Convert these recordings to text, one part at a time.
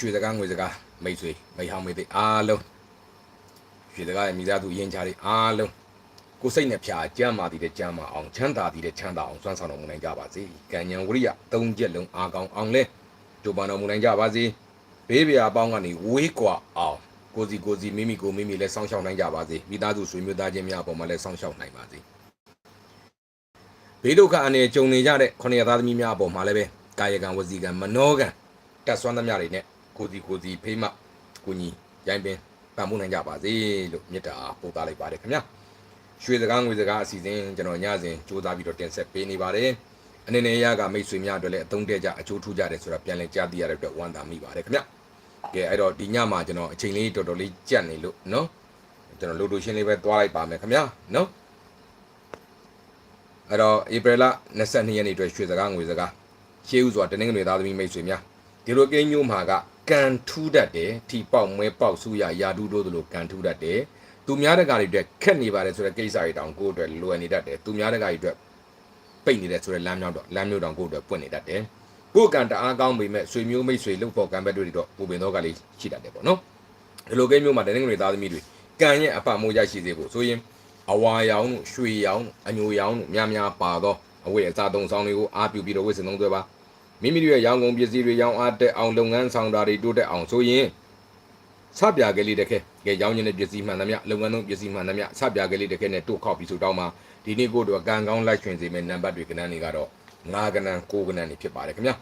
ရွှေစကားငွေစကားမိတ်ဆွေမိတ်ဟောင်းမိတ်သိအားလုံးရွှေစကားရဲ့မိသားစုရင်းချားတွေအားလုံးကိုယ်စိတ်နဲ့ဖြာကြမ်းမာတည်တဲ့ကြမ်းမာအောင်ချမ်းသာတည်တဲ့ချမ်းသာအောင်စွမ်းဆောင်တော်မူနိုင်ကြပါစေကံဉဏ်ဝရိယသုံးချက်လုံးအားကောင်းအောင်လဲကြိုးပမ်းတော်မူနိုင်ကြပါစေဘေးပြာအပေါင်းကနေဝေးကွာအောင်ကိုစီကိုစီမိမိကိုမိမိလည်းစောင့်ရှောက်နိုင်ကြပါစေမိသားစုဆွေမျိုးသားချင်းများအပေါ်မှာလည်းစောင့်ရှောက်နိုင်ပါစေဘေးဒုက္ခအနေကြုံနေကြတဲ့ခொနရသားသမီးများအပေါ်မှာလည်းပဲကာယကံဝစီကံမနောကံတက်ဆွမ်းသမျှတွေနဲ့ ကိုစီကိုစီဖိမကိုညီရိုင်းပင်ပံ့ပိုးနိုင်ကြပါစေလို့မေတ္တာပို့သလိုက်ပါတယ်ခင်ဗျာရွှေစကားငွေစကားအစီအစဉ်ကျွန်တော်ညစဉ်စူးစမ်းပြီးတော့တင်ဆက်ပေးနေပါတယ်အနေနဲ့ရကမိတ်ဆွေများအတွက်လည်းအသုံးတဲ့ကြအကျိုးထူးကြတယ်ဆိုတာပြန်လည်ကြားသိရတဲ့အတွက်ဝမ်းသာမိပါတယ်ခင်ဗျာကဲအဲ့တော့ဒီညမှာကျွန်တော်အချိန်လေးတော်တော်လေးကြက်နေလို့နော်ကျွန်တော်လိုတိုရှင်းလေးပဲတွားလိုက်ပါမယ်ခင်ဗျာနော်အဲ့တော့ဧပြီလ22ရက်နေ့အတွက်ရွှေစကားငွေစကားရှေးဥစွာတနင်္ဂနွေသားသမီးမိတ်ဆွေများဒီလိုကိန်းမျိုးမှာက ကန်ထူးတတ်တယ်ထီပေါက်မွဲပေါက်ဆူရယာဒူးတို့တို့ကန်ထူးတတ်တယ်သူများတကာတွေအတွက်ခက်နေပါတယ်ဆိုတဲ့ကိစ္စတွေတောင်ကိုယ့်အတွက်လွယ်နေတတ်တယ်သူများတကာတွေအတွက်ပိတ်နေတယ်ဆိုတဲ့လမ်းမြောက်တော့လမ်းမျိုးတောင်ကိုယ့်အတွက်ပွင့်နေတတ်တယ်ကိုယ့်ကံတအားကောင်းပေမဲ့ဆွေမျိုးမိတ်ဆွေလုပ်ဖို့ကံဘက်တွေတော့ပူပင်တော့ကလေးရှိတတ်တယ်ပေါ့နော်ဒီလိုကိန်းမျိုးမှာတနင်္ဂနွေသားသမီးတွေကံရဲ့အပမိုးရရှိစေဖို့ဆိုရင်အဝါရောင်တို့ရွှေရောင်တို့အညိုရောင်တို့များများပါသောအဝတ်အစားသုံးဆောင်တွေကိုအားပြုပြီးတော့ဝတ်ဆင်သုံးသွဲပါ မိမိတို့ရဲ့ရောင်းကုန်ပစ္စည်းတွေရောင်းအားတက်အောင်လုပ်ငန်းဆောင်တာတွေတိုးတက်အောင်ဆိုရင်စပြကလေးတစ်ခဲကဲရောင်းနေတဲ့ပစ္စည်းမှန်သမျှလုပ်ငန်းသုံးပစ္စည်းမှန်သမျှစပြကလေးတစ်ခဲနဲ့တို့ခောက်ပြီးဆိုတော့မှဒီနေ့ကိုတို့ကံကောင်းလိုက်ရှင်စေမယ့်နံပါတ်တွေကဏ္ဍတွေကတော့9ကဏ္ဍ9ကဏ္ဍတွေဖြစ်ပါတယ်ခင်ဗျာ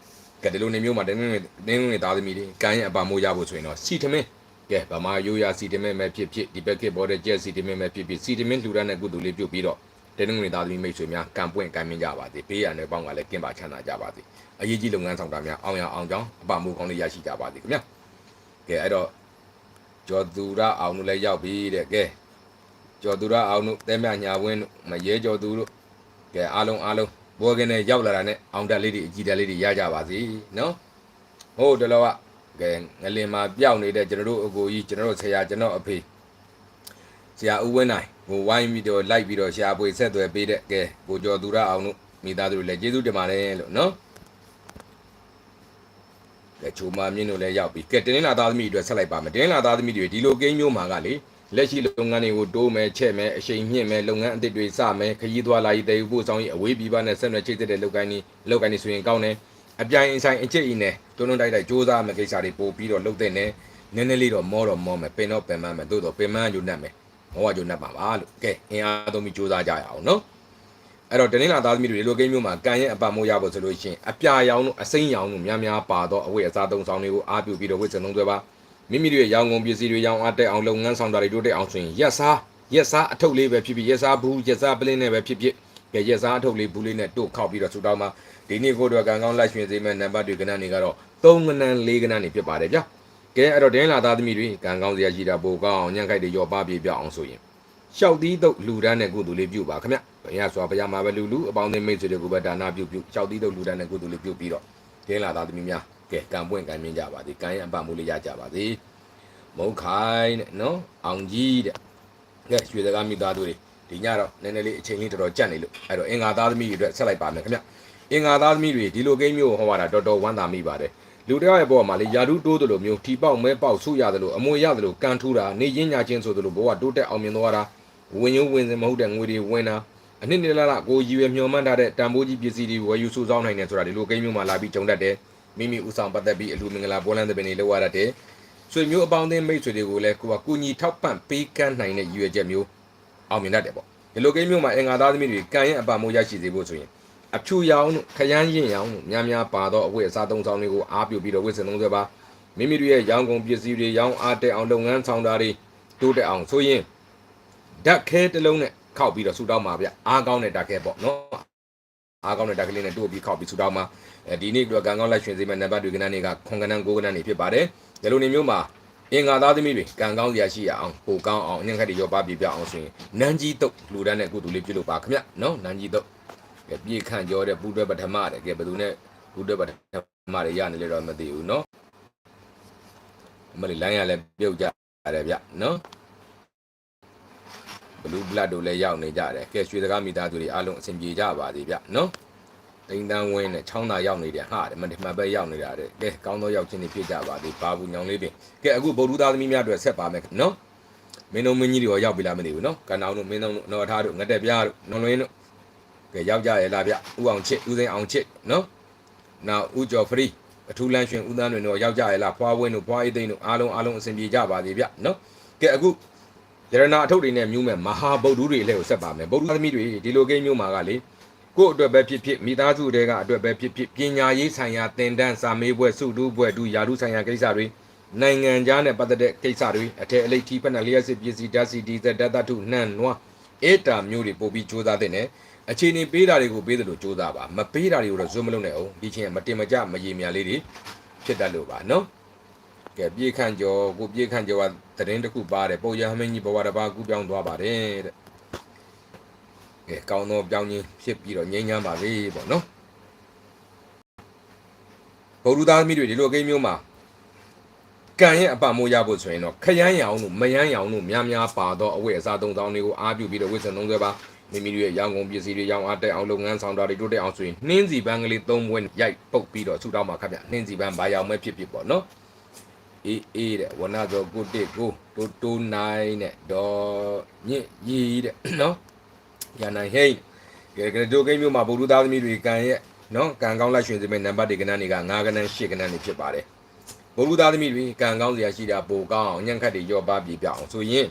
ကဲဒီလိုနေမျိုးမှာတင်းတင်းတင်းတင်းသားသမီးတွေကံရဲ့အပါမိုးရဖို့ဆိုရင်တော့စီထမင်းကဲဗမာရိုးရာစီတမင်းပဲဖြစ်ဖြစ်ဒီဘက်ကဘော်တဲ့ကျက်စီတမင်းပဲဖြစ်ဖြစ်စီတမင်းလှူဒါန်းတဲ့ကုသိုလ်လေးပြုတ်ပြီးတော့ တင်းတင်းသားသမီးမိတ်ဆွေများကံပွင့်ကံမင်းကြပါစေဘေးရန်တွေပေါင်းကလည်းကင်းပါချမ်းသာကြပါစေအရေးကြီးလုပ်ငန်းဆောင်တာများအောင်ရအောင်ကြောင်းအပမိုးကောင်းလေးရရှိကြပါစေခင်ဗျာကဲအဲ့တော့ကျော်သူရအောင်တို့လည်းရောက်ပြီတဲ့ကဲကျော်သူရအောင်တို့တဲမြညာဝင်းတို့မရဲကျော်သူတို့ကဲအားလုံးအားလုံးဘောကင်းနဲ့ရောက်လာတာနဲ့အောင်တက်လေးတွေအကြည်တက်လေးတွေရကြပါစေနော်ဟုတ်တယ်လို့ကကဲငလင်မှာပျောက်နေတဲ့ကျွန်တော်တို့အကိုကြီးကျွန်တော်တို့ဆရာကျွန်တော်အဖေဆရာဦးဝင်းနိုင် ဟိုဝိုင်းပြီးတော့လိုက်ပြီးတော့ဆရာပွေဆက်သွယ်ပေးတဲ့ကဲကိုကျော်သူရအောင်တို့မိသားစုတွေလည်းကျေးဇူးတင်ပါတယ်လို့နော်ကဲချိုမာမြင့်တို့လည်းရောက်ပြီကဲတင်းလာသားသမီးတွေဆက်လိုက်ပါမယ်တင်းလာသားသမီးတွေဒီလိုကိန်းမျိုးမှာကလေလက်ရှိလုပ်ငန်းတွေကိုတိုးမယ်ချက်မယ်အရှိန်မြင့်မယ်လုပ်ငန်းအသစ်တွေစမယ်ခရီးသွားလာရေးတည်ယူဖို့ဆောင်ရေးအဝေးပြည်ပနဲ့ဆက်နွယ်ချိတ်တဲ့လုပ်ကိုင်းနေလုပ်ကိုင်းနေဆိုရင်ကောင်းတယ်အပြိုင်အဆိုင်အကျိတ်အင်းနဲ့တွန်းတွန်းတိုက်တိုက်စူးစမ်းမယ်ကိစ္စတွေပို့ပြီးတော့လုပ်တဲ့နဲ့နည်းနည်းလေးတော့မောတော့မောမယ်ပင်တော့ပင်မမယ်သို့တော့ပင်မယူနှက်မယ် မောကယူနှက်ပါပါလို့ကဲအင်အားသုံးပြီးစူးစမ်းကြရအောင်နော်အဲ့တော့တနင်္လာသားသမီးတွေဒီလိုကိန်းမျိုးမှာကံရဲ့အပတ်မိုးရဖို့ဆိုလို့ရှိရင်အပြာရောင်တို့အစိမ်းရောင်တို့များများပါတော့အဝတ်အစားသုံးဆောင်တွေကိုအားပြုပြီးတော့ဝတ်စံသုံးသွဲပါမိမိတို့ရဲ့ရောင်ကုန်ပစ္စည်းတွေရောင်အားတက်အောင်လုပ်ငန်းဆောင်တာတွေတိုးတက်အောင်ဆိုရင်ရက်စားရက်စားအထုပ်လေးပဲဖြစ်ဖြစ်ရက်စားဘူးရက်စားပလင်းနဲ့ပဲဖြစ်ဖြစ်ကဲရက်စားအထုပ်လေးဘူးလေးနဲ့တို့ခောက်ပြီးတော့ဆူတောင်းမှာဒီနေ့ကိုတော့ကံကောင်းလိုက်ရွှင်စေမဲ့နံပါတ်တွေကဏ္ဍတွေကတော့3ကဏ္ဍ4ကဏ္ဍတွေဖြစ်ပါတယ်ဗျာ ကဲအဲ့တော့ဒင်းလာသားသမီးတွေကံကောင်းစရာရှိတာပိုကောင်းအောင်ညံ့ခိုက်တွေရောပါပြေပြအောင်ဆိုရင်ရှောက်သီးတုတ်လူဒန်းတဲ့ကုသိုလ်လေးပြုပါခင်ဗျဘုရားစွာဘုရားမှာပဲလူလူအပေါင်းအသင်းမိတ်ဆွေတွေကိုပဲဒါနပြုပြုရှောက်သီးတုတ်လူဒန်းတဲ့ကုသိုလ်လေးပြုပြီးတော့ဒင်းလာသားသမီးများကဲကံပွင့်ကံမြင့်ကြပါစေကံရဲ့အပတ်မိုးလေးရကြပါစေမုတ်ခိုင်းတဲ့နော်အောင်ကြီးတဲ့ကဲရွှေစကားမိသားစုတွေဒီညတော့နည်းနည်းလေးအချိန်လေးတော်တော်ကြက်နေလို့အဲ့တော့အင်္ဂါသားသမီးတွေအတွက်ဆက်လိုက်ပါမယ်ခင်ဗျအင်္ဂါသားသမီးတွေဒီလိုကိန်းမျိုးဟောရတာတော်တော်ဝမ်းသာမိပါတယ် လူတယောက်ရဲ့ဘောမှာလေယာဒူးတိုးတယ်လို့မျိုးထီပေါက်မဲပေါက်ဆုရတယ်လို့အမွေရတယ်လို့ကန်ထူးတာနေရင်းညာချင်းဆိုတယ်လို့ဘောကတိုးတက်အောင်မြင်သွားတာဝင်ရုံဝင်စင်မဟုတ်တဲ့ငွေတွေဝင်တာအနှစ်နှစ်လလကိုရည်ရွယ်မျှော်မှန်းထားတဲ့တန်ဖိုးကြီးပစ္စည်းတွေဝယ်ယူစုဆောင်းနိုင်တယ်ဆိုတာဒီလိုကိန်းမျိုးမှာလာပြီးကြုံတတ်တယ်မိမိဥဆောင်ပတ်သက်ပြီးအလူမင်္ဂလာပွဲလန်းသဘင်တွေလောက်ရတတ်တယ်ဆွေမျိုးအပေါင်းအသင်းမိတ်ဆွေတွေကိုလည်းကိုကကူညီထောက်ပံ့ပေးကမ်းနိုင်တဲ့ရည်ရွယ်ချက်မျိုးအောင်မြင်တတ်တယ်ပေါ့ဒီလိုကိန်းမျိုးမှာအင်္ဂါသားသမီးတွေကံရဲ့အပမိုးရရှိစေဖို့ဆိုရင် အဖြူရောင်တို့ခရမ်းရင်ရောင်တို့များများပါတော့အဝတ်အစားသုံးဆောင်တွေကိုအားပြုပြီးတော့ဝတ်ဆင်သုံးဆွဲပါမိမိတို့ရဲ့ရောင်းကုန်ပစ္စည်းတွေရောင်းအားတက်အောင်လုပ်ငန်းဆောင်တာတွေတိုးတက်အောင်ဆိုရင်ဓာတ်ခဲတစ်လုံးနဲ့ခောက်ပြီးတော့ဆူတောင်းပါဗျအားကောင်းတဲ့ဓာတ်ခဲပေါ့နော်အားကောင်းတဲ့ဓာတ်ကလေးနဲ့တို့ပြီးခောက်ပြီးဆူတောင်းပါအဲဒီနေ့တော့ကံကောင်းလိုက်ရှင်စေမဲ့နံပါတ်တွေကဏ္ဍတွေကခွန်ကဏ္ဍ9ကဏ္ဍတွေဖြစ်ပါတယ်ဒီလိုနေမျိုးမှာအင်္ဂါသားသမီးတွေကံကောင်းစရာရှိရအောင်ပိုကောင်းအောင်အညံ့ခက်တွေရောပါပြပြအောင်ဆိုရင်နန်းကြီးတုတ်လူတန်းတဲ့ကုသိုလ်လေးပြုလုပ်ပါခင်ဗျနော်နန်းကြီးတုတ် ကဲပြေခန့်ကြောတဲ့ပူတွဲပထမတဲ့ကဲဘယ်သူနဲ့ပူတွဲပထမတွေရနေလေတော့မသိဘူးနော်အမလေးလိုင်းရလဲပြုတ်ကြရတယ်ဗျနော်ဘလူးဘလတ်တို့လည်းရောက်နေကြတယ်ကဲရွှေစကားမိသားစုတွေအားလုံးအဆင်ပြေကြပါသေးဗျနော်တိန်တန်းဝင်းနဲ့ချောင်းသာရောက်နေတယ်ဟာတယ်မဒီမှာပဲရောက်နေတာတဲ့ကဲကောင်းသောရောက်ချင်းတွေဖြစ်ကြပါသည်ဘာဘူးညောင်လေးပင်ကဲအခုဗုဒ္ဓသားသမီးများအတွက်ဆက်ပါမယ်နော်မင်းတို့မင်းကြီးတွေရောရောက်ပြီလားမသိဘူးနော်ကန်အောင်တို့မင်းတို့နော်ထားတို့ငတက်ပြားတို့နော်လွင်းတို့ ကဲရောက်ကြရဲ့လားဗျဥအောင်ချစ်ဥစိန်အောင်ချစ်နော်နောက်ဥကျော်ဖရီအထူးလန်းရွှင်ဥသန်းတွေတော့ရောက်ကြရဲ့လားဖွားဝင်းတို့ဖွားအိသိန်းတို့အားလုံးအားလုံးအဆင်ပြေကြပါသည်ဗျနော်ကဲအခုရတနာအထုပ်တွေနဲ့မြူးမဲ့မဟာဗုဒ္ဓတွေလည်းကိုဆက်ပါမယ်ဗုဒ္ဓသမီးတွေဒီလိုကိန်းမျိုးမှာကလေကိုယ့်အတွက်ပဲဖြစ်ဖြစ်မိသားစုတွေကအတွက်ပဲဖြစ်ဖြစ်ပညာရေးဆိုင်ရာသင်တန်းစာမေးပွဲစုတူးပွဲတူယာတုဆိုင်ရာကိစ္စတွေနိုင်ငံခြားနဲ့ပတ်သက်တဲ့ကိစ္စတွေအထက်အလိတ်ထီဖက်နဲ့လျှက်စစ်ပစ္စည်းဓာတ်စီဒီဇယ်ဓာတ်သတ္ထုနှံ့နွားအေတာမျိုးတွေပို့ပြီးစူးစမ်းတဲ့နဲ့ အခြေအနေပေးတာတွေကိုပေးတယ်လို့စူးစမ်းပါမပေးတာတွေကိုတော့ဇွတ်မလုပ်နဲ့အောင်ဒီချင်းမတင်မကြမရေမြလေးတွေဖြစ်တတ်လို့ပါနော်ကဲပြေးခန့်ကျော်ကိုပြေးခန့်ကျော်ကသတင်းတစ်ခုပါတယ်ပုံရဟမင်းကြီးဘဝတစ်ပါးကူပြောင်းသွားပါတယ်တဲ့ကဲကောင်းသောပြောင်းခြင်းဖြစ်ပြီးတော့ငြိမ်းချမ်းပါစေပေါ့နော်ဗုဒ္ဓသားသမီးတွေဒီလိုအကိန်းမျိုးမှာကံရဲ့အပမိုးရဖို့ဆိုရင်တော့ခရမ်းရောင်တို့မယမ်းရောင်တို့များများပါတော့အဝတ်အစားသုံးဆောင်တွေကိုအားပြုပြီးတော့ဝိသံသုံးဆွဲပါ မိမိတို့ရဲ့ရောင်ကုန်ပစ္စည်းတွေရောင်အားတက်အောင်လုပ်ငန်းဆောင်တာတွေတိုးတက်အောင်ဆိုရင်နှင်းစီပန်းကလေးသုံးပွဲရိုက်ပုတ်ပြီးတော့ဆူတောင်းမှာခပ်ဗျနှင်းစီပန်းဘာရောင်မဲဖြစ်ဖြစ်ပေါ့နော်အေးအေးတဲ့ဝနသောကိုတစ်ကိုတိုးတိုးနိုင်တဲ့ဒေါ်ညစ်ရီတဲ့နော်ရန်နိုင်ဟိန်းကဲကဲဒိုကိန်းမျိုးမှာဗုဒ္ဓသားသမီးတွေကံရဲ့နော်ကံကောင်းလိုက်ရွှင်စမဲ့နံပါတ်တွေကဏ္ဍတွေက9ကဏ္ဍ10ကဏ္ဍတွေဖြစ်ပါတယ်ဗုဒ္ဓသားသမီးတွေကံကောင်းစရာရှိတာပိုကောင်းအောင်ညံ့ခတ်တွေရောပါပြပြအောင်ဆိုရင်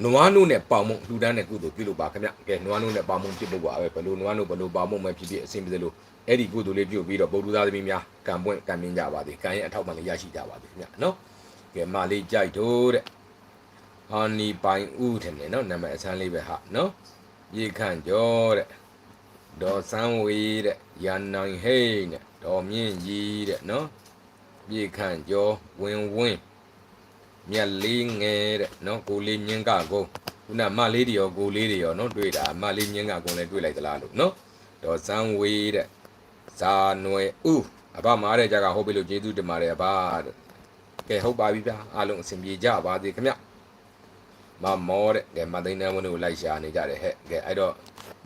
နွားနို့နဲ့ပေါင်မုံလှူဒန်းတဲ့ကုသိုလ်ပြုလုပ်ပါခင်ဗျကဲနွားနို့နဲ့ပေါင်မုံဖြစ်ဖို့ပါပဲဘယ်လိုနွားနို့ဘယ်လိုပေါင်မုံပဲဖြစ်ဖြစ်အဆင်ပြေလို့အဲ့ဒီကုသိုလ်လေးပြုပြီးတော့ဗုဒ္ဓသားသမီးများကံပွင့်ကံမြင့်ကြပါသည်ကံရဲ့အထောက်ပံ့လေးရရှိကြပါသည်ခင်ဗျနော်ကဲမလေးကြိုက်တော့တဲ့ဟာနီပိုင်ဦးထင်တယ်နော်နာမည်အစမ်းလေးပဲဟာနော်ရေခန့်ကျော်တဲ့ဒေါ်စန်းဝေတဲ့ရန်နိုင်ဟိန်းတဲ့ဒေါ်မြင့်ကြီးတဲ့နော်ရေခန့်ကျော်ဝင်းဝင်း မြက်လေးငယ်တဲ့နော်ကိုလေးမြင်းကကုန်းခုနမလေးတွေရောကိုလေးတွေရောနော်တွေ့တာမလေးမြင်းကကုန်းလည်းတွေ့လိုက်သလားလို့နော်ဒေါ်စန်းဝေတဲ့ဇာနွယ်ဥအဘမားတဲ့ကြကဟုတ်ပြီလို့ကျေးဇူးတင်ပါတယ်အဘတဲ့ကဲဟုတ်ပါပြီဗျာအားလုံးအဆင်ပြေကြပါစေခင်ဗျမမောတဲ့ကဲမသိန်းတန်းဝင်းတို့လိုက်ရှာနေကြတယ်ဟဲ့ကဲအဲ့တော့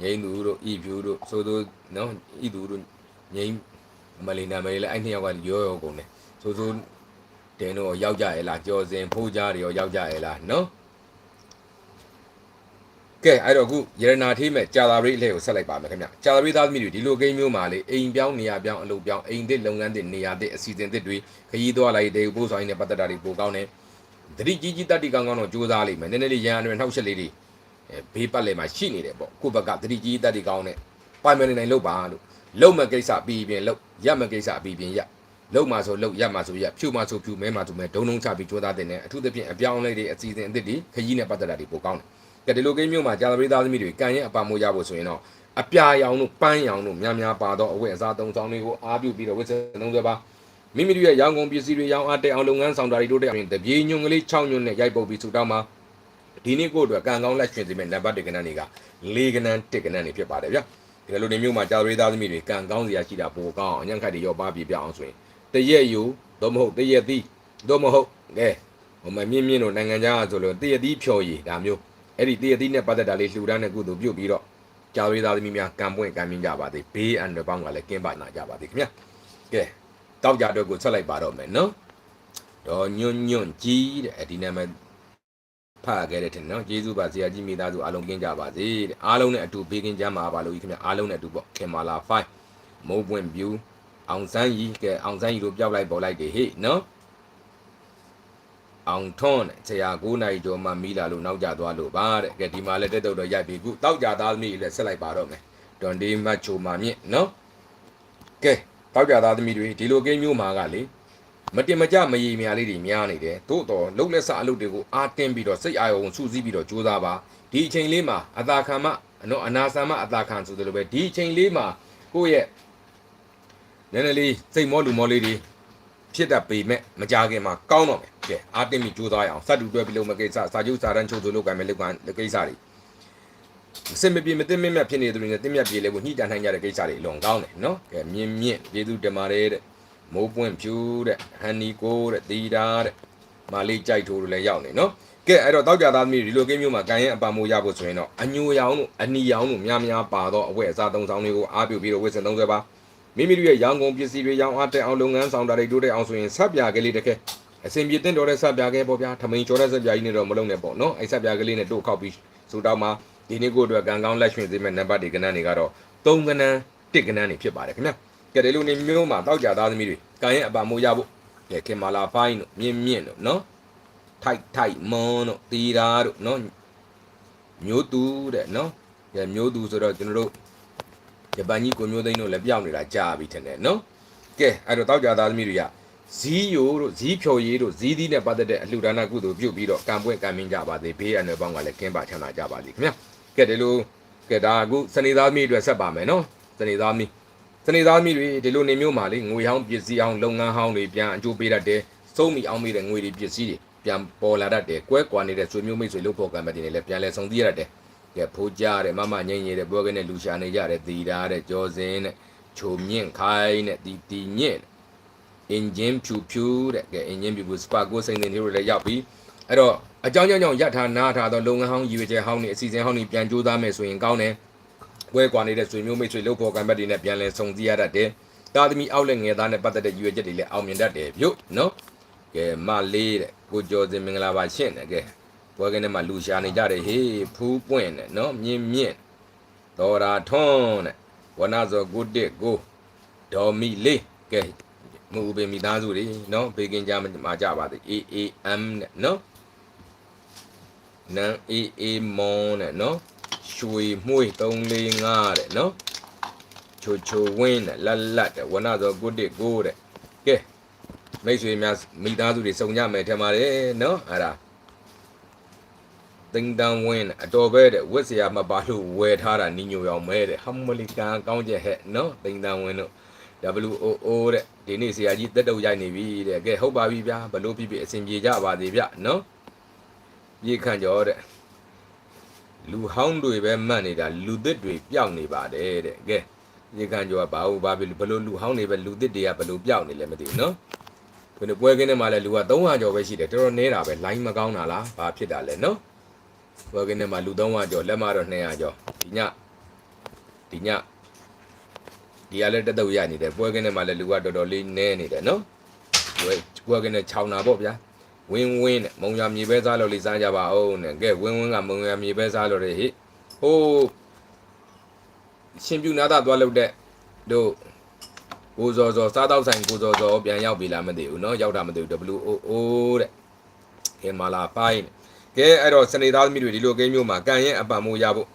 ငိမ့်သူတို့ဤဖြူတို့ဆိုသူနော်ဤသူတို့ငိမ့်မလီနာမလေးလည်းအဲ့နှစ်ယောက်ကရောရောကုန်တယ်ဆိုဆို တင်းတို့ရောရောက်ကြရဲ့လားကြော်စင်ဖိုးကြားတွေရောရောက်ကြရဲ့လားနော်ကဲအဲ့တော့အခုရတနာထေးမဲ့ကြာသာပရိအလှည့်ကိုဆက်လိုက်ပါမယ်ခင်ဗျကြာသာပရိသားသမီးတွေဒီလိုကိန်းမျိုးမှာလေအိမ်ပြောင်းနေရာပြောင်းအလုပ်ပြောင်းအိမ်သစ်လုပ်ငန်းသစ်နေရာသစ်အစီအစဉ်သစ်တွေခရီးသွားလိုက်တဲ့ပို့ဆောင်ရင်းနဲ့ပတ်သက်တာတွေပိုကောင်းတယ်တတိကြီးကြီးတတိကောင်းကောင်းတော့ကြိုးစားလိမ့်မယ်နည်းနည်းလေးရန်အတွင်နှောက်ချက်လေးတွေအဲဘေးပတ်လည်မှာရှိနေတယ်ပေါ့ကိုယ့်ဘက်ကတတိကြီးတတိကောင်းနဲ့ပိုင်မနေနိုင်လို့ပါလို့လုံမဲ့ကိစ္စပြီးပြင်လုံရက်မဲ့ကိစ္စပြီးပြင်ရက် လုံမှာဆိုလုံရက်မှာဆိုရက်ဖြူမှာဆိုဖြူမဲမှာဆိုမဲဒုံဒုံချပြီးကြိုးစားတဲ့နဲ့အထူးသဖြင့်အပြောင်းအလဲတွေအစီအစဉ်အသစ်တွေခရီးနဲ့ပတ်သက်တာတွေပိုကောင်းတယ်ကဲဒီလိုကိန်းမျိုးမှာကြာသပတေးသားသမီးတွေကံရဲ့အပါမိုးရဖို့ဆိုရင်တော့အပြာရောင်တို့ပန်းရောင်တို့များများပါတော့အဝတ်အစားသုံးဆောင်တွေကိုအားပြုပြီးတော့ဝတ်စံသုံးဆွဲပါမိမိတို့ရဲ့ရောင်းကုန်ပစ္စည်းတွေရောင်းအားတက်အောင်လုပ်ငန်းဆောင်တာတွေတို့တက်အောင်တပြေညွန်ကလေး6ညွန်နဲ့ရိုက်ပုတ်ပြီးဆူတောင်းမှာဒီနေ့ကိုယ့်အတွက်ကံကောင်းလက်ရှင်စီမဲ့နံပါတ်1ကဏ္ဍတွေက၄ကဏ္ဍ1ကဏ္ဍတွေဖြစ်ပါတယ်ဗျဒီလိုနေမျိုးမှာကြာသွေးသားသမီးတွေကံကောင်းစရာရှိတာပိုကောင်းအောင်အညံ့ခတ်တွေရောပါပြပြအောင်ဆိုရင် တရက်ယူတော့မဟုတ်တရက်သီးတော့မဟုတ်ကဲဟိုမမြင့်မြင့်တို့နိုင်ငံခြားဆိုလို့တရက်သီးဖြော်ရည်ဒါမျိုးအဲ့ဒီတရက်သီးနဲ့ပတ်သက်တာလေးလှူဒန်းတဲ့ကုသိုလ်ပြုတ်ပြီးတော့ကြာသွေးသားသမီးများကံပွင့်ကံမြင့်ကြပါသေးဘေးအန္တရာယ်ပေါင်းကလည်းကင်းပါနာကြပါသေးခင်ဗျကဲတောက်ကြတော့ကိုဆက်လိုက်ပါတော့မယ်နော်တော့ညွန့်ညွန့်ကြီးတဲ့ဒီနာမည်ဖတ်ခဲ့တဲ့ထင်နော်ကျေးဇူးပါဆရာကြီးမိသားစုအားလုံးကင်းကြပါစေတဲ့အားလုံးနဲ့အတူဘေးကင်းကြမှာပါလို့ခင်ဗျအားလုံးနဲ့အတူပေါ့ခင်မာလာ5မုံပွင့် view အောင်စန်းကြီးကဲအောင်စန်းကြီးတို့ပြောက်လိုက်ပေါ်လိုက်တယ်ဟေ့နော်အောင်ထွန်းတဲ့ဆရာ9နိုင်ကျော်မှမီးလာလို့နောက်ကျသွားလို့ပါတဲ့ကဲဒီမှာလည်းတက်တော့တော့ရိုက်ပြီခုတောက်ကြသားသမီးလည်းဆက်လိုက်ပါတော့မယ်ဒွန်ဒီမတ်ချိုမာမြင့်နော်ကဲတောက်ကြသားသမီးတွေဒီလိုကိန်းမျိုးမှာကလေမတင်မကြမရေမြလေးတွေများနေတယ်သို့တော်လုံလက်စအလုပ်တွေကိုအာတင်းပြီးတော့စိတ်အာရုံစူးစီးပြီးတော့ကြိုးစားပါဒီအချိန်လေးမှာအသာခံမနော်အနာဆာမအသာခံဆိုသလိုပဲဒီအချိန်လေးမှာကိုယ့်ရဲ့န ည်းနည်းလေးစိတ်မောလူမောလေးတွေဖြစ်တတ်ပေမဲ့မကြခင်မှာကောင်းတော့မယ်ကဲအာတင်းပြီးကြိုးစားရအောင်စတ်တူတွဲပြီးလုပ်မကိစ္စစာချုပ်စာတမ်းချုပ်ဆိုလုပ်ကံမဲ့လုပ်ကံကိစ္စတွေအစင်မပြေမသိမမြတ်ဖြစ်နေတဲ့သူတွေနဲ့တင်းမြတ်ပြေလဲကိုညှိတန်နိုင်ကြတဲ့ကိစ္စတွေအလွန်ကောင်းတယ်နော်ကဲမြင့်မြင့်ကျေးဇူးတင်ပါတယ်တဲ့မိုးပွင့်ဖြူတဲ့ဟန်နီကိုတဲ့တီတာတဲ့မာလေးကြိုက်ထိုးလို့လည်းရောက်နေနော်ကဲအဲ့တော့တောက်ကြသားသမီးဒီလိုကိန်းမျိုးမှာကန်ရင်အပံမိုးရဖို့ဆိုရင်တော့အညိုရောင်တို့အနီရောင်တို့များများပါတော့အဝတ်အစားသုံးဆောင်တွေကိုအားပြုပြီးတော့ဝတ်ဆင်သုံးဆွဲပါ မိမိတို့ရဲ့ရောင်ကုန်ပစ္စည်းတွေရောင်အားတက်အောင်လုပ်ငန်းဆောင်တာတွေတိုးတက်အောင်ဆိုရင်ဆက်ပြကလေးတစ်ခဲအစဉ်ပြေတင်တော်တဲ့ဆက်ပြကဲပေါ့ဗျာထမိန်ကျော်တဲ့ဆက်ပြကြီးနေတော့မလုံးနဲ့ပေါ့နော်အဲ့ဆက်ပြကလေးနဲ့တို့ခောက်ပြီးစူတောင်းမှာဒီနေ့ကိုအတွက်ကံကောင်းလက်ရွှင်စေမဲ့နံပါတ်တွေကဏ္ဍတွေကတော့3ကဏ္ဍ1ကဏ္ဍတွေဖြစ်ပါတယ်ခင်ဗျာကဲဒီလိုနေမျိုးမှာတောက်ကြသားသမီးတွေကန်ရင်အပံမိုးရဖို့ကဲခင်မာလာဖိုင်းတို့မြင့်မြင့်တို့နော်ထိုက်ထိုက်မွန်းတို့တီတာတို့နော်မျိုးသူတဲ့နော်ကဲမျိုးသူဆိုတော့ကျွန်တော်တို့ ဂျပန်ကြီးကိုမျိုးသိန်းတို့လည်းပြောင်းနေတာကြာပြီထင်တယ်နော်ကဲအဲ့တော့တောက်ကြသားသမီးတွေကဇီးယိုတို့ဇီးဖြော်ရည်တို့ဇီးသီးနဲ့ပတ်သက်တဲ့အလှူဒါနကုသိုလ်ပြုပြီးတော့ကံပွင့်ကံမင်းကြပါသေးဘေးရန်တွေပေါင်းကလည်းကင်းပါချမ်းသာကြပါလိမ့်ခင်ဗျာကဲဒီလိုကဲဒါအခုစနေသားသမီးအတွက်ဆက်ပါမယ်နော်စနေသားသမီးစနေသားသမီးတွေဒီလိုနေမျိုးမှာလေငွေဟောင်းပစ္စည်းအောင်လုပ်ငန်းဟောင်းတွေပြန်အကျိုးပေးတတ်တယ်စုံမီအောင်မိတဲ့ငွေတွေပစ္စည်းတွေပြန်ပေါ်လာတတ်တယ်ကွဲကွာနေတဲ့ဆွေမျိုးမိတ်ဆွေလို့ဖို့ကံမတင်နေလဲပြန်လဲဆုံသိရတတ်တယ် ကဲဖိုးကြတဲ့မမငိမ့်ရတဲ့ပွဲကနေလူရှာနေကြတဲ့တီတာတဲ့ကြောစင်းတဲ့ချိုမြင့်ခိုင်းတဲ့တီတီညင့်အင်ဂျင်ဖြူဖြူတဲ့ကဲအင်ဂျင်ဖြူဖြူစပါကိုစိန်တင်တွေလည်းရောက်ပြီအဲ့တော့အကြောင်းကြောင့်ကြောင့်ရထားနားထားတော့လုပ်ငန်းဟောင်းရည်ရွယ်ချက်ဟောင်းနေအစီအစဉ်ဟောင်းနေပြန်ကြိုးစားမယ်ဆိုရင်ကောင်းတယ်ကွဲကွာနေတဲ့ဆွေမျိုးမိတ်ဆွေလို့ဖို့ကံမတင်နဲ့ပြန်လဲဆုံသိရတတ်တယ်တာသမီအောက်လက်ငယ်သားနဲ့ပတ်သက်တဲ့ရည်ရွယ်ချက်တွေလည်းအောင်မြင်တတ်တယ်ပြုတ်နော်ကဲမလေးတဲ့ကိုကျော်စင်မင်္ဂလာပါရှင့်တဲ့ကဲ ပွဲကင်းထဲမှာလူရှာနေကြတယ်ဟေးဖူးပွင့်တဲ့နော်မြင့်မြင့်ဒေါ်ရာထွန်းတဲ့ဝနဇောကုတစ်ကိုဒေါ်မီလေးကဲမူပင်မိသားစုတွေနော်ဘေကင်ကြမှာကြပါသေး AAM တဲ့နော်နန် AA မွန်တဲ့နော်ရွှေမှုေး345တဲ့နော်ချိုချိုဝင်းတဲ့လတ်လတ်တဲ့ဝနဇောကုတစ်ကိုတဲ့ကဲမိတ်ဆွေများမိသားစုတွေစုံကြမယ်ထင်ပါတယ်နော်အဲ့ဒါ တင်းတန်ဝင်းအတော်ပဲတဲ့ဝက်စရာမပါလို့ဝယ်ထားတာနီညိုရောင်မဲတဲ့ဟမ်မလီကန်ကောင်းချက်ဟဲ့နော်တင်းတန်ဝင်းတို့ WOO တဲ့ဒီနေ့ဆရာကြီးတက်တုတ်ရိုက်နေပြီတဲ့ကဲဟုတ်ပါပြီဗျာဘလို့ဖြစ်ဖြစ်အဆင်ပြေကြပါသေးဗျနော်ပြေခန့်ကြောတဲ့လူဟောင်းတွေပဲမှတ်နေတာလူသစ်တွေပျောက်နေပါတယ်တဲ့ကဲပြေခန့်ကြောကဘာလို့ဘာဖြစ်ဘလို့လူဟောင်းတွေပဲလူသစ်တွေကဘလို့ပျောက်နေလဲမသိဘူးနော်ဘယ်လိုပွဲကင်းထဲမှာလဲလူက300ကျော်ပဲရှိတယ်တော်တော်နဲတာပဲ line မကောင်းတာလားဘာဖြစ်တာလဲနော် ပွဲကင်းထဲမှာလူ300ကျော်လက်မတော့200ကျော်ဒီညဒီညဒီကလည်းတက်တော့ရနေတယ်ပွဲကင်းထဲမှာလဲလူကတော်တော်လေးနဲနေတယ်နော်ပွဲပွဲကင်းထဲခြောင်တာပေါ့ဗျာဝင်းဝင်းနဲ့မုံရမြေပဲစားလို့လေးစားကြပါအောင်နဲ့ကဲဝင်းဝင်းကမုံရမြေပဲစားလို့လေဟိဟိုးရှင်ပြူနာတာသွားလို့တဲ့တို့ ကိုဇော်ဇော်စားတော့ဆိုင်ကိုဇော်ဇော်ပြန်ရောက်ပြီလားမသိဘူးเนาะရောက်တာမသိဘူး WOO တဲ့ကဲမာလာပိုင်း ကဲအဲ့တော့စနေသားသမီးတွေဒီလိုကိန်းမျိုးမှာကန်ရင်အပံမိုးရဖို့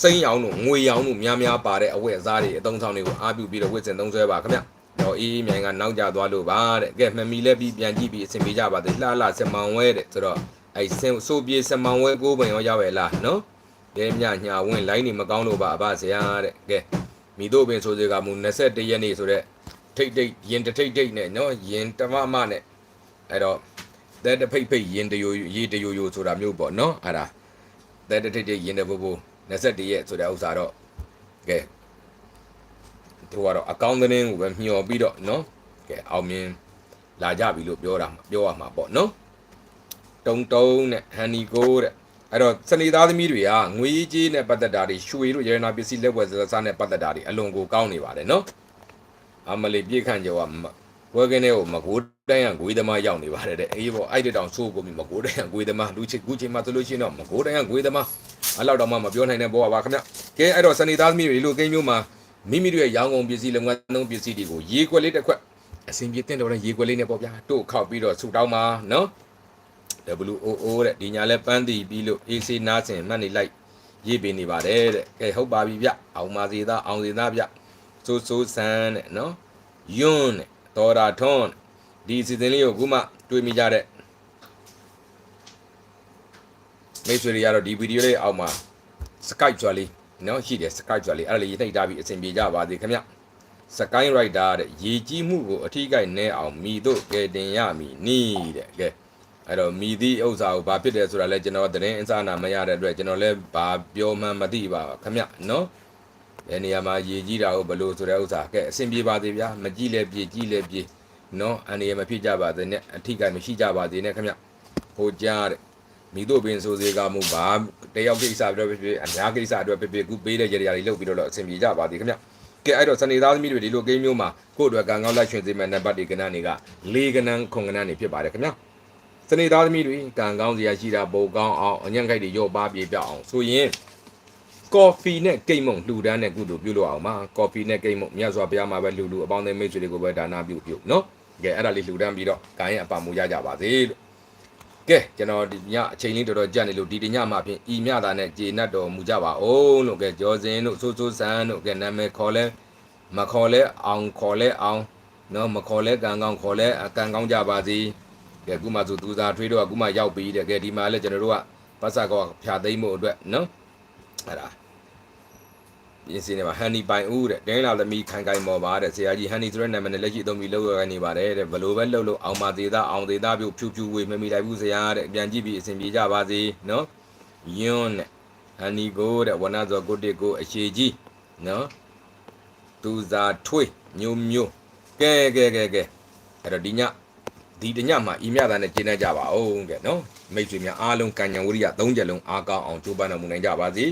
စိမ့်ရောင်တို့ငွေရောင်တို့များများပါတဲ့အဝတ်အစားတွေအသုံးဆောင်တွေကိုအားပြုပြီးတော့ဝတ်ဆင်သုံးဆွဲပါခင်ဗျတော့အေးအေးမြိုင်ကနောက်ကျသွားလို့ပါတဲ့ကဲမှမီလဲပြီးပြန်ကြည့်ပြီးအဆင်ပြေကြပါသေးလှလှစမောင်ဝဲတဲ့ဆိုတော့အဲ့စင်ဆိုပြေစမောင်ဝဲကိုပင်ရောရောက်ရဲ့လားနော်ကဲမြညာဝင်လိုင်းနေမကောင်းလို့ပါအဘဆရာတဲ့ကဲမိတို့ပင်ဆိုစေကမူ21ရက်နေ့ဆိုတော့ထိတ်ထိတ်ရင်တထိတ်ထိတ်နဲ့နော်ရင်တမမနဲ့အဲ့တော့ တဲ့တဖိတ်ဖိတ်ရင်တယိုရေတယိုယိုဆိုတာမျိုးပေါ့နော်အဲ့ဒါတဲ့တထိတ်ထိတ်ရင်တဘူဘူ21ရက်ဆိုတဲ့ဥစ္စာတော့ကဲတို့ကတော့အကောင့်သတင်းကိုပဲမျှော်ပြီးတော့နော်ကဲအောင်မြင်လာကြပြီလို့ပြောတာပြောရမှာပေါ့နော်တုံတုံနဲ့ဟန်နီကိုတဲ့အဲ့တော့စနေသားသမီးတွေကငွေကြေးနဲ့ပတ်သက်တာတွေရွှေတို့ရတနာပစ္စည်းလက်ဝယ်စားနဲ့ပတ်သက်တာတွေအလွန်ကိုကောင်းနေပါတယ်နော်အမလေးပြေခန့်ကျော်ကဝဲကင်းတဲ့ကိုမကိုး တိုင်းကငွေသမားရောက်နေပါတယ်တဲ့အေးပေါ့အဲ့ဒီတောင်ဆိုးကုန်ပြီမကိုးတိုင်းကငွေသမားလူချစ်ကူချင်းမှဆိုလို့ရှိရင်တော့မကိုးတိုင်းကငွေသမားအဲ့လောက်တော့မှမပြောနိုင်တဲ့ဘောပါခင်ဗျကဲအဲ့တော့စနေသားသမီးတွေဒီလိုကိန်းမျိုးမှာမိမိတို့ရဲ့ရောင်းကုန်ပစ္စည်းလုပ်ငန်းသုံးပစ္စည်းတွေကိုရေခွက်လေးတစ်ခွက်အစဉ်ပြေတင်တော်တဲ့ရေခွက်လေးနဲ့ပေါ့ဗျာတို့ခောက်ပြီးတော့ဆူတောင်းပါနော် WOO တဲ့ဒီညာလဲပန်းတည်ပြီးလို့ AC နားစင်မှတ်နေလိုက်ရေးပေးနေပါတယ်တဲ့ကဲဟုတ်ပါပြီဗျအောင်ပါစေသားအောင်စေသားဗျစိုးစိုးဆန်းတဲ့နော်ယွန်းတဲ့တော်တာထွန်း ဒီစီစဉ်လေးကိုခုမှတွေ့မိကြတဲ့မိတ်ဆွေတွေကတော့ဒီဗီဒီယိုလေးအောက်မှာ Skype ကြွားလေးနော်ရှိတယ် Skype ကြွားလေးအဲ့ဒါလေးရေးနှိပ်ထားပြီးအဆင်ပြေကြပါစေခင်ဗျ Sky Rider တဲ့ရေကြီးမှုကိုအထီးကိုက်နဲအောင်မိတို့ကဲတင်ရမည်နီးတဲ့ကဲအဲ့တော့မိသည့်ဥစ္စာကိုဘာဖြစ်တယ်ဆိုတာလဲကျွန်တော်သတင်းအစနာမရတဲ့အတွက်ကျွန်တော်လည်းဘာပြောမှန်းမသိပါဘူးခမနော်ဘယ်နေရာမှာရေကြီးတာကိုဘလို့ဆိုတဲ့ဥစ္စာကဲအဆင်ပြေပါသေးဗျာမကြည့်လဲပြေကြည့်လဲပြေ နော်အန္တရာယ်မဖြစ်ကြပါစေနဲ့အထိကမရှိကြပါစေနဲ့ခင်ဗျဟိုကြားတဲ့မိတို့ပင်ဆိုစေကမှုပါတယောက်ကိစ္စအတွက်ဖြစ်ဖြစ်အများကိစ္စအတွက်ဖြစ်ဖြစ်ခုပေးတဲ့ကြရာတွေလုပ်ပြီးတော့အဆင်ပြေကြပါသေးခင်ဗျကဲအဲ့တော့စနေသားသမီးတွေဒီလိုကိန်းမျိုးမှာကိုယ့်အတွက်ကံကောင်းလက်ရွှင်စေမဲ့နံပါတ်တွေကဏ္ဍတွေက၄ကဏ္ဍခုကဏ္ဍတွေဖြစ်ပါတယ်ခင်ဗျစနေသားသမီးတွေကံကောင်းစရာရှိတာပုံကောင်းအောင်အညံ့ခိုက်တွေရော့ပါပြေပြောက်အောင်ဆိုရင်ကော်ဖီနဲ့ကိတ်မုံလှူဒန်းတဲ့ကုသိုလ်ပြုလို့အောင်ပါကော်ဖီနဲ့ကိတ်မုံမြတ်စွာဘုရားမှာပဲလှူလှူအပေါင်းအသင်းမိတ်ဆွေတွေကိုပဲဒါနာပြုပြုနော် ကဲအဲ့ဒါလေးလှူဒန်းပြီးတော့ကိုင်းရဲ့အပါမူရကြပါစေလို့ကဲကျွန်တော်ဒီညအချိန်လေးတော်တော်ကြက်နေလို့ဒီတညမှာဖြင့်ဤမြတာနဲ့ဂျေနတ်တော်မူကြပါအောင်လို့ကဲကျော်စင်တို့စိုးစိုးဆန်းတို့ကဲနာမည်ခေါ်လဲမခေါ်လဲအောင်ခေါ်လဲအောင်နော်မခေါ်လဲကံကောင်းခေါ်လဲအကံကောင်းကြပါစေကဲအခုမှဆိုသူစားထွေးတော့အခုမှရောက်ပြီတဲ့ကဲဒီမှာလဲကျွန်တော်တို့ကပတ်စကောဖြာသိမ့်မှုအတွက်နော်အဲ့ဒါ ပြင်စင်နေမှာဟန်နီပိုင်ဦးတဲ့တင်းလာသမီးခိုင်ခိုင်မော်ပါတဲ့ဆရာကြီးဟန်နီဆိုတဲ့နာမည်နဲ့လက်ရှိအသုံးပြီးလောက်ရနေပါတယ်တဲ့ဘလို့ပဲလှုပ်လို့အောင်ပါသေးသားအောင်သေးသားပြုတ်ဖြူဖြူဝေမမီလိုက်ဘူးဆရာတဲ့ပြန်ကြည့်ပြီးအစဉ်ပြေကြပါစေနော်ယွန်းတဲ့ဟန်နီကိုတဲ့ဝနဇောကိုတစ်ကိုအရှိကြီးနော်သူစာထွေးမျိုးမျိုးကဲကဲကဲကဲအဲ့တော့ဒီညဒီတညမှာဤမြတာနဲ့ကျင်းနေကြပါအောင်ကဲနော်မိတ်ဆွေများအားလုံးကံဉဏ်ဝရိယ၃ချက်လုံးအားကောင်းအောင်ကြိုးပမ်းတော်မူနိုင်ကြပါစေ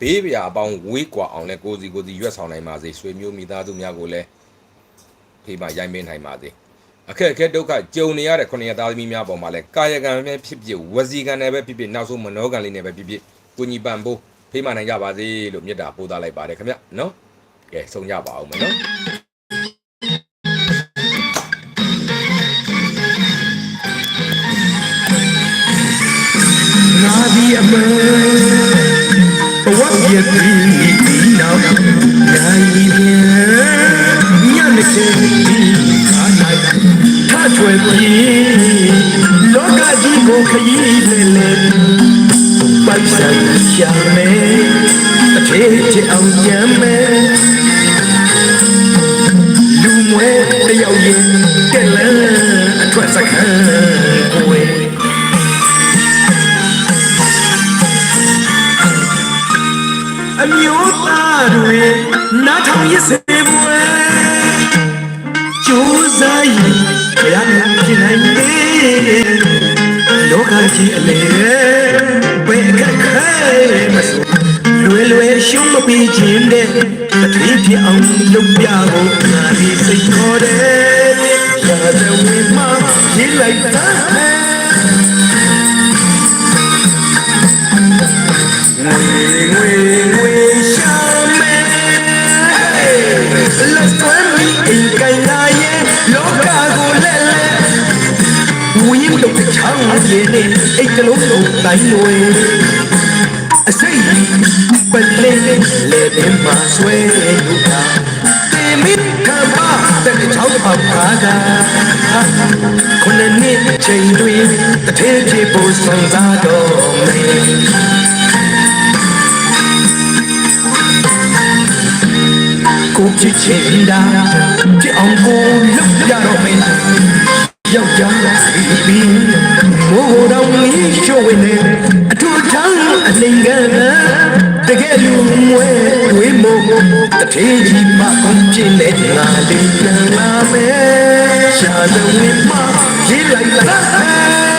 ဘေးပြာအပေါင်းဝေးကွာအောင်လဲကိုစီကိုစီရွက်ဆောင်နိုင်ပါစေဆွေမျိုးမိသားစုများကိုလည်းဖေးမရိုင်းမင်းနိုင်ပါစေအခက်အခဲဒုက္ခကြုံနေရတဲ့ခொနည်းသားသမီးများပေါ်မှာလဲကာယကံပဲဖြစ်ဖြစ်ဝစီကံနဲ့ပဲဖြစ်ဖြစ်နောက်ဆုံးမနောကံလေးနဲ့ပဲဖြစ်ဖြစ်ကိုညီပန်ဖို့ဖေးမနိုင်ကြပါစေလို့မေတ္တာပို့သလိုက်ပါတယ်ခင်ဗျနော်ကဲဆုံးကြပါအောင်မယ်နော် ခရီးလေလေပိုက်ဆံရှာမယ်အထေးချအောင်ကြမ်းမယ် ကကြီးအလေဘယ်အခက်ခဲမဆိုလွယ်လွယ်ရှုံးမပြီးခြင်းတဲ့တတိဖြစ်အောင်လုပ်ပြဖို့ငါဒီစိတ်ခေါ်တယ်ရာဇဝေမှာရေးလိုက်တာငွေငွေငွေ ကလုံးလုံးတိုင်းဝေအစိတ်ပလဲလေပင်မဆွဲလို့တာတေမီကဘာတဲ့ချောင်းပေါက်ပါကခုနှစ်နှစ်ချိန်တွင်တထဲချေဖို့စံစားတော့မယ်ကိုချစ်ချင်တာချစ်အောင်ကိုလုပ်ရတော့မ ယ်ယောက်ျားပြီးမိုးတော်မီးချိုးဝင်နေအထူးထမ်းအလင်ကတကယ်လူမွဲဝေးမို့တထေးကြီးမကုန်ပြင်းနေငါလေးပြန်လာမယ်ရှာလို့ဝေးမရေးလိုက်လား